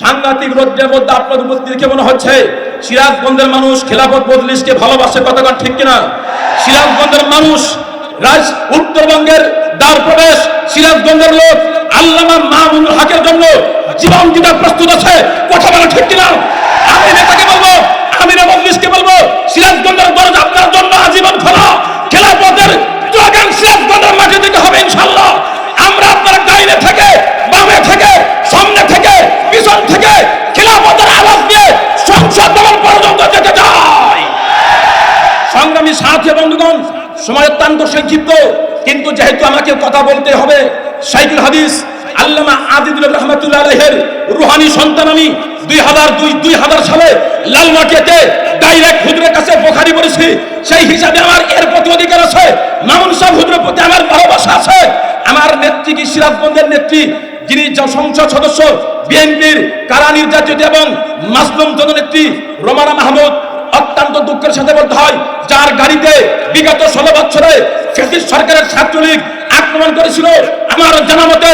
সাংঘাতিক রোদ্রের মধ্যে আপনাদের উপস্থিত মনে হচ্ছে, সিরাজগঞ্জের মানুষ খেলাফত বদলিশকে ভালোবাসে কতটা ঠিক কিনা? সিরাজগঞ্জের মানুষ রাজ, উত্তরবঙ্গের দ্বার প্রবেশ, সিরাজগঞ্জের লোক আল্লামা মাহমুদুল হকের জন্য জীবন দিতে প্রস্তুত আছে, কথা বলা ঠিক কিনা? সাথী বন্ধুগণ, সময় অত্যন্ত সংক্ষিপ্ত, কিন্তু যেহেতু আমাকে কথা বলতে হবে, সাইকুল হাদিস, আল্লামা আদিদুল রহমতুল্লাহ রুহানি সন্তান আমি দুই হাজার দুই দুই হাজার সালে লালমাটিয়াতে ডাইরেক্ট হুজুরের কাছে বোখারি পড়েছি। সেই হিসাবে আমার এর প্রতি অধিকার আছে, মামুন সাহেব হুজুরের প্রতি আমার ভালোবাসা আছে। আমার নেত্রী কি সিরাজগঞ্জের নেত্রী? যিনি সংসদ সদস্য, বিএনপির কারা নির্যাতিত এবং মাসলুম জননেত্রী রোমানা মাহমুদ অত্যন্ত দুঃখের সাথে বলতে হয়, যার গাড়িতে বিগত ষোলো বছরে ফেসিস সরকারের ছাত্রলীগ আক্রমণ করেছিল, আমার জানা মতে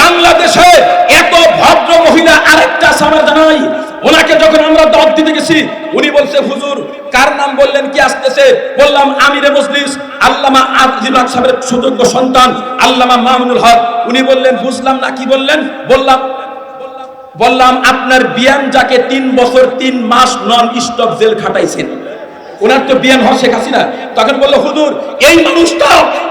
বাংলাদেশে এত ভদ্র মহিলা আরেকটা আছে আমার জানাই ওনাকে যখন আমরা দল দিতে গেছি, উনি বলছে, হুজুর, কার নাম বললেন, কি আসতেছে? বললাম, আমিরে মজলিস, আল্লামা হক সাহেবের সুযোগ্য সন্তান, আল্লামা মামুনুল হক। উনি বললেন, বুঝলাম না, কি বললেন? বললাম বললাম, আপনার বিয়ান যাকে তিন বছর তিন মাস নন স্টপ জেল খাটাইছেন ওনার তো বিয়ান হওয়া শেখ হাসিনা। তখন বলল, হুজুর, এই মানুষটা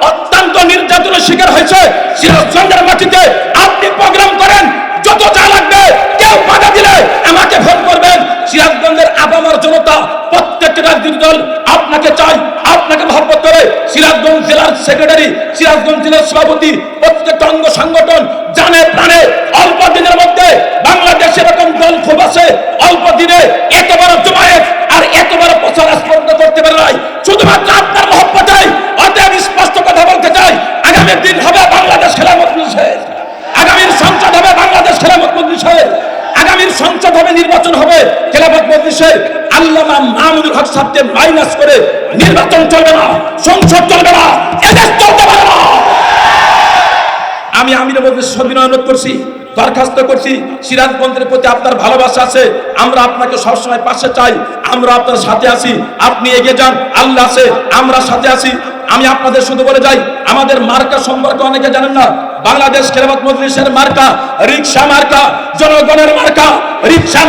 অত্যন্ত নির্যাতনের শিকার হয়েছে। সিরাজগঞ্জের মাটিতে আপনি প্রোগ্রাম করেন, যত যা লাগবে, কেউ বাধা দিলে আমাকে ফোন করবেন। সিরাজগঞ্জের আবামার জনতা প্রত্যেকটা রাজনৈতিক দল আপনাকে চাই আপনাকে মহব্বত করে। সিরাজগঞ্জ জেলার সেক্রেটারি, সিরাজগঞ্জ জেলার সভাপতি, প্রত্যেকটা অঙ্গ সংগঠন জানে প্রাণে অল্প দিনের মধ্যে বাংলাদেশে এরকম দল খুব আছে অল্প দিনে এত বড় জমায়েত আর এত বড় প্রচার স্পর্ধ করতে পারে নাই। শুধুমাত্র আপনার মহব্বতে অতএব স্পষ্ট কথা বলতে চাই আগামীর দিন হবে বাংলাদেশ খেলামত মজলিসের আগামীর সংসদ হবে বাংলাদেশ খেলামত মজলিসের আগামীর সংসদ হবে, নির্বাচন হবে খেলাফত মজলিসের আল্লামা মাহমুদুল হক সাহেবকে মাইনাস করে নির্বাচন চলবে না, সংসদ চলবে না, এদেশ চলতে পারে না। আমি আমির মধ্যে সবিনয় অনুরোধ করছি দরখাস্ত করছি। সিরাজগঞ্জের প্রতি আপনার ভালোবাসা আছে। আমরা আপনাকে সবসময় পাশে চাই। আমরা আপনার সাথে আছি। আপনি এগিয়ে যান। আল্লাহ আছে। আমরা সাথে আছি। আমি আপনাদের শুধু বলে যাই, আমাদের মার্কা সম্পর্কে অনেকে জানেন না। বাংলাদেশ খেলাফত মজলিসের মার্কা রিক্সা মার্কা, জনগণের মার্কা রিক্সা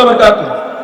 warahmatullahi wabarakatuh